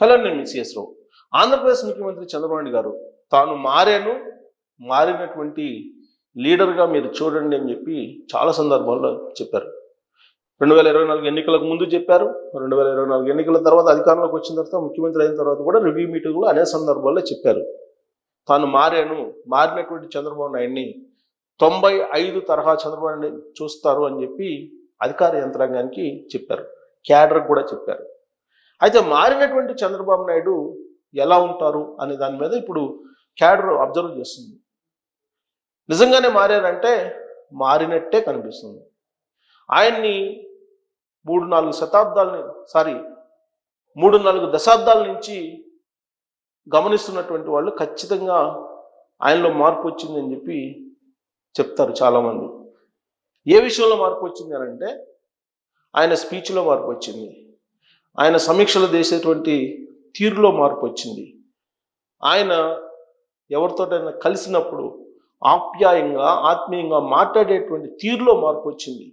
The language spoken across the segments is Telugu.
హలో నేను సిఎస్ రావు ఆంధ్రప్రదేశ్ ముఖ్యమంత్రి చంద్రబాబు నాయుడు గారు తాను మారాను మారినటువంటి లీడర్గా మీరు చూడండి అని చెప్పి చాలా సందర్భాల్లో చెప్పారు. రెండు వేల ఇరవై నాలుగు ఎన్నికలకు ముందు చెప్పారు. రెండు వేల ఇరవై నాలుగు ఎన్నికల తర్వాత అధికారంలోకి వచ్చిన తర్వాత ముఖ్యమంత్రి అయిన తర్వాత కూడా రివ్యూ మీటింగ్లో అనేక సందర్భాల్లో చెప్పారు. తాను మారాను మారినటువంటి చంద్రబాబు నాయుడిని తొంభై ఐదు తరహా చంద్రబాబు చూస్తారు అని చెప్పి అధికార యంత్రాంగానికి చెప్పారు. క్యాడర్ కూడా చెప్పారు. అయితే మారినటువంటి చంద్రబాబు నాయుడు ఎలా ఉంటారు అనే దాని మీద ఇప్పుడు క్యాడర్ అబ్జర్వ్ చేస్తుంది. నిజంగానే మారారంటే మారినట్టే కనిపిస్తుంది. ఆయన్ని మూడు నాలుగు శతాబ్దాలని సారీ మూడు నాలుగు దశాబ్దాల నుంచి గమనిస్తున్నటువంటి వాళ్ళు ఖచ్చితంగా ఆయనలో మార్పు వచ్చింది అని చెప్పి చెప్తారు చాలామంది. ఏ విషయంలో మార్పు వచ్చింది అని అంటే ఆయన స్పీచ్లో మార్పు వచ్చింది. ఆయన సమీక్షలు చేసేటువంటి తీరులో మార్పు వచ్చింది. ఆయన ఎవరితోటైనా కలిసినప్పుడు ఆప్యాయంగా ఆత్మీయంగా మాట్లాడేటువంటి తీరులో మార్పు వచ్చింది.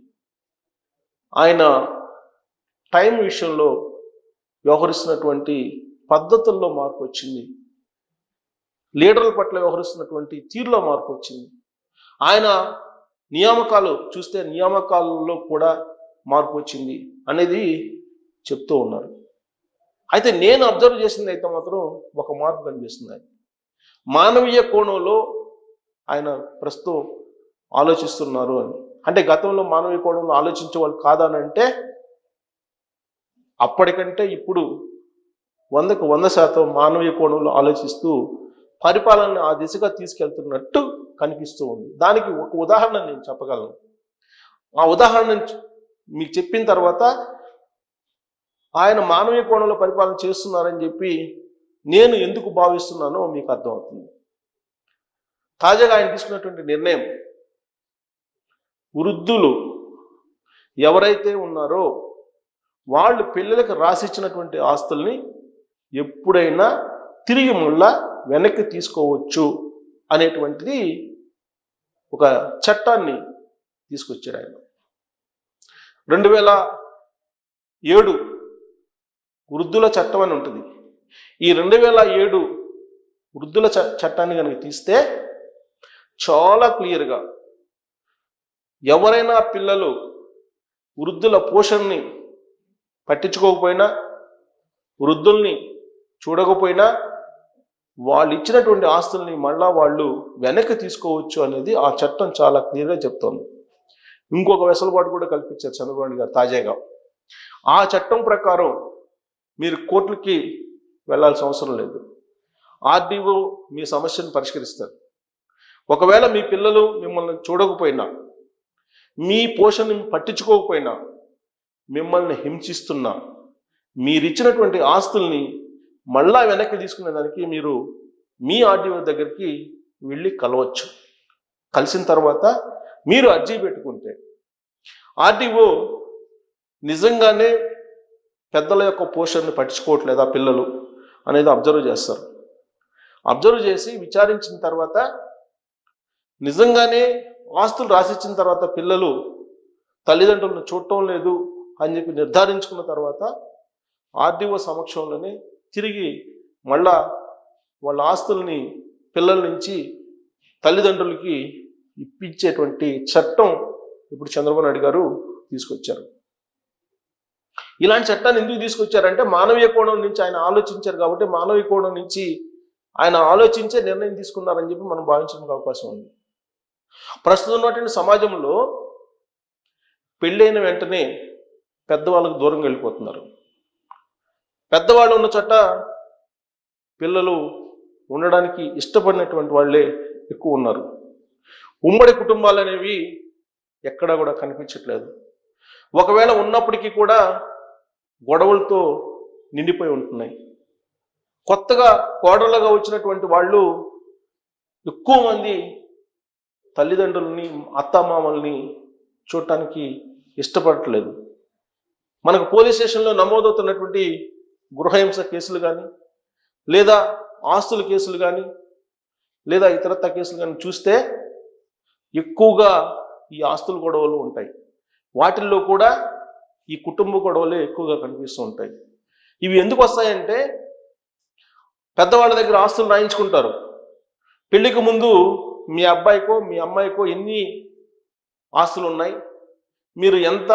ఆయన టైం విషయంలో వ్యవహరిస్తున్నటువంటి పద్ధతుల్లో మార్పు వచ్చింది. లీడర్ల పట్ల వ్యవహరిస్తున్నటువంటి తీరులో మార్పు వచ్చింది. ఆయన నియామకాలు చూస్తే నియామకాలలో కూడా మార్పు వచ్చింది. అనేది చెప్తూ ఉన్నారు. అయితే నేను అబ్జర్వ్ చేసింది అయితే మాత్రం ఒక మార్పు కనిపిస్తుంది. ఆయన. మానవీయ కోణంలో ఆయన ప్రస్తుతం ఆలోచిస్తున్నారు అని. అంటే గతంలో మానవీయ కోణంలో ఆలోచించే వాళ్ళు కాదని అంటే అప్పటికంటే ఇప్పుడు వందకు వంద శాతం మానవీయ కోణంలో ఆలోచిస్తూ పరిపాలన ఆ దిశగా తీసుకెళ్తున్నట్టు కనిపిస్తూ ఉంది. దానికి ఒక ఉదాహరణ నేను చెప్పగలను. ఆ ఉదాహరణ మీకు చెప్పిన తర్వాత ఆయన మానవీయ కోణంలో పరిపాలన చేస్తున్నారని చెప్పి నేను ఎందుకు భావిస్తున్నానో మీకు అర్థమవుతుంది. తాజాగా ఆయన తీసుకున్నటువంటి నిర్ణయం వృద్ధులు ఎవరైతే ఉన్నారో వాళ్ళు పిల్లలకు రాసిచ్చినటువంటి ఆస్తుల్ని ఎప్పుడైనా తిరిగి మళ్ళా వెనక్కి తీసుకోవచ్చు అనేటువంటిది ఒక చట్టాన్ని తీసుకొచ్చారు ఆయన. రెండు వేల ఏడు వృద్ధుల చట్టం అని ఉంటుంది. ఈ రెండు వేల ఏడు వృద్ధుల చ చట్టాన్ని కనుక తీస్తే చాలా క్లియర్గా ఎవరైనా పిల్లలు వృద్ధుల పోషణని పట్టించుకోకపోయినా వృద్ధుల్ని చూడకపోయినా వాళ్ళు ఇచ్చినటువంటి ఆస్తుల్ని మళ్ళా వాళ్ళు వెనక్కి తీసుకోవచ్చు అనేది ఆ చట్టం చాలా క్లియర్గా చెప్తోంది. ఇంకొక వెసులుబాటు కూడా కల్పించారు చంద్రబాబు గారు తాజాగా. ఆ చట్టం ప్రకారం మీరు కోర్టులకి వెళ్ళాల్సిన అవసరం లేదు. ఆర్డీఓ మీ సమస్యను పరిష్కరిస్తారు. ఒకవేళ మీ పిల్లలు మిమ్మల్ని చూడకపోయినా మీ పోషణని పట్టించుకోకపోయినా మిమ్మల్ని హింసిస్తున్నా మీరిచ్చినటువంటి ఆస్తుల్ని మళ్ళా వెనక్కి తీసుకునేదానికి మీరు మీ ఆర్డీఓ దగ్గరికి వెళ్ళి కలవచ్చు. కలిసిన తర్వాత మీరు అర్జీ పెట్టుకుంటే ఆర్డీఓ నిజంగానే పెద్దల యొక్క పోషణని పట్టించుకోవట్లేదా పిల్లలు అనేది అబ్జర్వ్ చేస్తారు. అబ్జర్వ్ చేసి విచారించిన తర్వాత నిజంగానే ఆస్తులు రాసిచ్చిన తర్వాత పిల్లలు తల్లిదండ్రులను చూడటం లేదు అని చెప్పి నిర్ధారించుకున్న తర్వాత ఆర్డీఓ సమక్షంలోనే తిరిగి మళ్ళా వాళ్ళ ఆస్తుల్ని పిల్లల నుంచి తల్లిదండ్రులకి ఇప్పించేటువంటి చట్టం ఇప్పుడు చంద్రబాబు నాయుడు గారు తీసుకొచ్చారు. ఇలాంటి చట్టాన్ని ఎందుకు తీసుకొచ్చారంటే మానవీయ కోణం నుంచి ఆయన ఆలోచించారు కాబట్టి మానవీయ కోణం నుంచి ఆయన ఆలోచించే నిర్ణయం తీసుకున్నారని చెప్పి మనం భావించడానికి అవకాశం ఉంది. ప్రస్తుతం ఉన్నటువంటి సమాజంలో పెళ్ళైన వెంటనే పెద్దవాళ్ళకు దూరంగా వెళ్ళిపోతున్నారు. పెద్దవాళ్ళు ఉన్న చోట పిల్లలు ఉండడానికి ఇష్టపడినటువంటి వాళ్ళే ఎక్కువ ఉన్నారు. ఉమ్మడి కుటుంబాలు అనేవి ఎక్కడా కూడా కనిపించట్లేదు. ఒకవేళ ఉన్నప్పటికీ కూడా గొడవలతో నిండిపోయి ఉంటున్నాయి. కొత్తగా కోడళ్ళగా వచ్చినటువంటి వాళ్ళు ఎక్కువ మంది తల్లిదండ్రులని అత్తమామల్ని చూడటానికి ఇష్టపడట్లేదు. మనకు పోలీస్ స్టేషన్లో నమోదవుతున్నటువంటి గృహహింస కేసులు కానీ లేదా ఆస్తుల కేసులు కానీ లేదా ఇతరత్వ కేసులు కానీ చూస్తే ఎక్కువగా ఈ ఆస్తుల గొడవలు ఉంటాయి. వాటిల్లో కూడా ఈ కుటుంబ గొడవలే ఎక్కువగా కనిపిస్తూ ఉంటాయి. ఇవి ఎందుకు వస్తాయంటే పెద్దవాళ్ళ దగ్గర ఆస్తులు రాయించుకుంటారు. పెళ్ళికి ముందు మీ అబ్బాయికో మీ అమ్మాయికో ఎన్ని ఆస్తులు ఉన్నాయి? మీరు ఎంత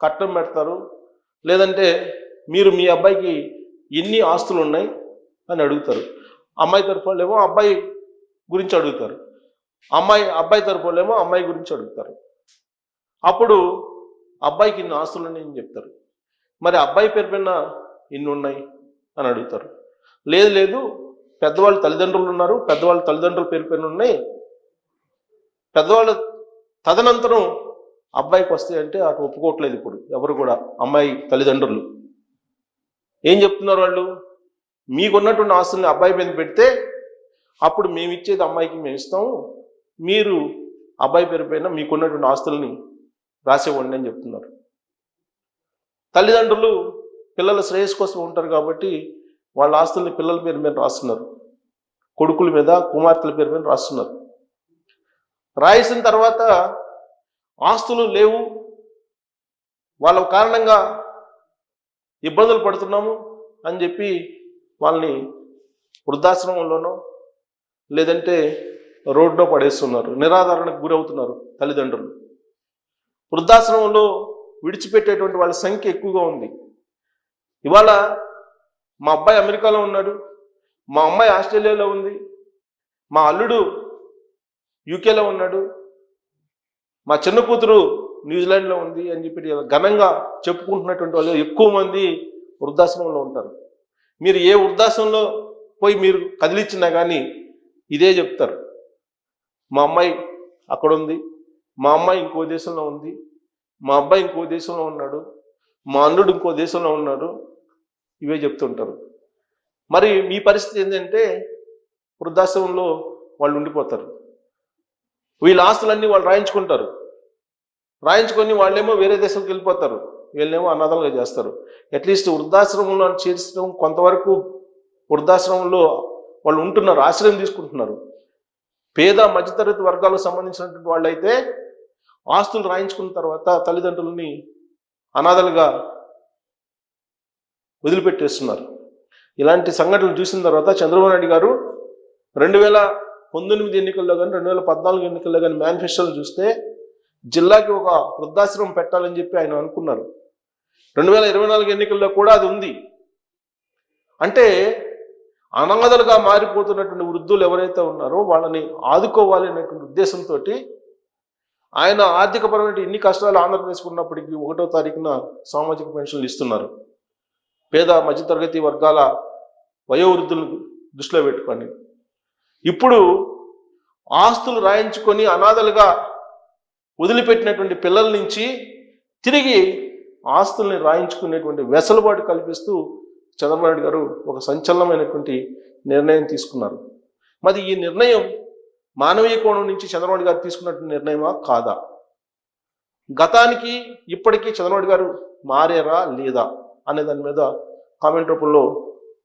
కట్టం పెడతారు? లేదంటే మీరు మీ అబ్బాయికి ఎన్ని ఆస్తులు ఉన్నాయి అని అడుగుతారు. అమ్మాయి తరఫు వాళ్ళేమో అబ్బాయి గురించి అడుగుతారు. అమ్మాయి అబ్బాయి తరఫు వాళ్ళేమో అమ్మాయి గురించి అడుగుతారు. అప్పుడు అబ్బాయికి ఇన్ని ఆస్తులని అని చెప్తారు. మరి అబ్బాయి పేరు పైన ఇన్ని ఉన్నాయి అని అడుగుతారు. లేదు లేదు పెద్దవాళ్ళ తల్లిదండ్రులు ఉన్నారు పెద్దవాళ్ళ తల్లిదండ్రుల పేరు పైన ఉన్నాయి. పెద్దవాళ్ళ తదనంతరం అబ్బాయికి వస్తాయి అంటే అటు ఒప్పుకోవట్లేదు ఇప్పుడు ఎవరు కూడా అమ్మాయి తల్లిదండ్రులు. ఏం చెప్తున్నారు వాళ్ళు? మీకున్నటువంటి ఆస్తుల్ని అబ్బాయి మీద పెడితే అప్పుడు మేము ఇచ్చేది అమ్మాయికి మేము ఇస్తాము మీరు అబ్బాయి పేరు పైన మీకున్నటువంటి ఆస్తుల్ని రాసేవ్వండి అని చెప్తున్నారు. తల్లిదండ్రులు పిల్లల శ్రేయస్ కోసం ఉంటారు కాబట్టి వాళ్ళ ఆస్తుల్ని పిల్లల పేరు మీద రాస్తున్నారు. కొడుకుల మీద కుమార్తెల పేరు మీద రాస్తున్నారు. రాసిన తర్వాత ఆస్తులు లేవు. వాళ్ళ కారణంగా ఇబ్బందులు పడుతున్నాము అని చెప్పి వాళ్ళని వృద్ధాశ్రమంలోనో లేదంటే రోడ్లో పడేస్తున్నారు. నిరాధారణకు గురవుతున్నారు తల్లిదండ్రులు. వృద్ధాశ్రమంలో విడిచిపెట్టేటువంటి వాళ్ళ సంఖ్య ఎక్కువగా ఉంది. ఇవాళ మా అబ్బాయి అమెరికాలో ఉన్నాడు మా అమ్మాయి ఆస్ట్రేలియాలో ఉంది మా అల్లుడు యూకేలో ఉన్నాడు మా చిన్న కూతురు న్యూజిలాండ్లో ఉంది అని చెప్పి ఘనంగా చెప్పుకుంటున్నటువంటి వాళ్ళు ఎక్కువ మంది వృద్ధాశ్రమంలో ఉంటారు. మీరు ఏ వృద్ధాశ్రమంలో పోయి మీరు కదిలిచ్చినా కానీ ఇదే చెప్తారు. మా అమ్మాయి అక్కడ ఉంది మా అమ్మాయి ఇంకో దేశంలో ఉంది. మా అబ్బాయి ఇంకో దేశంలో ఉన్నాడు. మా అల్లుడు ఇంకో దేశంలో ఉన్నాడు. ఇవే చెప్తుంటారు. మరి మీ పరిస్థితి ఏంటంటే వృద్ధాశ్రమంలో వాళ్ళు ఉండిపోతారు. వీళ్ళ ఆస్తులన్నీ వాళ్ళు రాయించుకుంటారు. రాయించుకొని వాళ్ళేమో వేరే దేశంకి వెళ్ళిపోతారు. వీళ్ళేమో అనాథలుగా చేస్తారు. అట్లీస్ట్ వృద్ధాశ్రమంలో చేర్చడం కొంతవరకు వృద్ధాశ్రమంలో వాళ్ళు ఉంటున్నారు ఆశ్రయం తీసుకుంటున్నారు. పేద మధ్యతరగతి వర్గాలకు సంబంధించినటువంటి వాళ్ళైతే ఆస్తులు రాయించుకున్న తర్వాత తల్లిదండ్రులని అనాథలుగా వదిలిపెట్టేస్తున్నారు. ఇలాంటి సంఘటనలు చూసిన తర్వాత చంద్రబాబు నాయుడు గారు రెండు వేల పంతొమ్మిది ఎన్నికల్లో కానీ రెండు వేల పద్నాలుగు ఎన్నికల్లో కానీ మేనిఫెస్టోలు చూస్తే జిల్లాకి ఒక వృద్ధాశ్రమం పెట్టాలని చెప్పి ఆయన అనుకున్నారు. రెండు వేల ఇరవై నాలుగు ఎన్నికల్లో కూడా అది ఉంది. అంటే అనాథలుగా మారిపోతున్నటువంటి వృద్ధులు ఎవరైతే ఉన్నారో వాళ్ళని ఆదుకోవాలి అనేటువంటి ఉద్దేశంతో ఆయన ఆర్థికపరమైన ఎన్ని కష్టాలు ఆంధ్రప్రదేశ్ ఉన్నప్పటికీ ఒకటో తారీఖున సామాజిక పెన్షన్లు ఇస్తున్నారు. పేద మధ్యతరగతి వర్గాల వయోవృద్ధులను దృష్టిలో పెట్టుకొని ఇప్పుడు ఆస్తులు రాయించుకొని అనాథలుగా వదిలిపెట్టినటువంటి పిల్లల నుంచి తిరిగి ఆస్తుల్ని రాయించుకునేటువంటి వెసలుబాటు కల్పిస్తూ చంద్రబాబు నాయుడు గారు ఒక సంచలనమైనటువంటి నిర్ణయం తీసుకున్నారు. మరి ఈ నిర్ణయం మానవీయ కోణం నుంచి చంద్రబాబు గారు తీసుకున్నట్టు నిర్ణయమా? కాదా? గతానికి ఇప్పటికీ చంద్రబాబు గారు మారారా లేదా? అనే దాని మీద కామెంట్ రూపంలో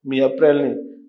మీ అభిప్రాయాల్ని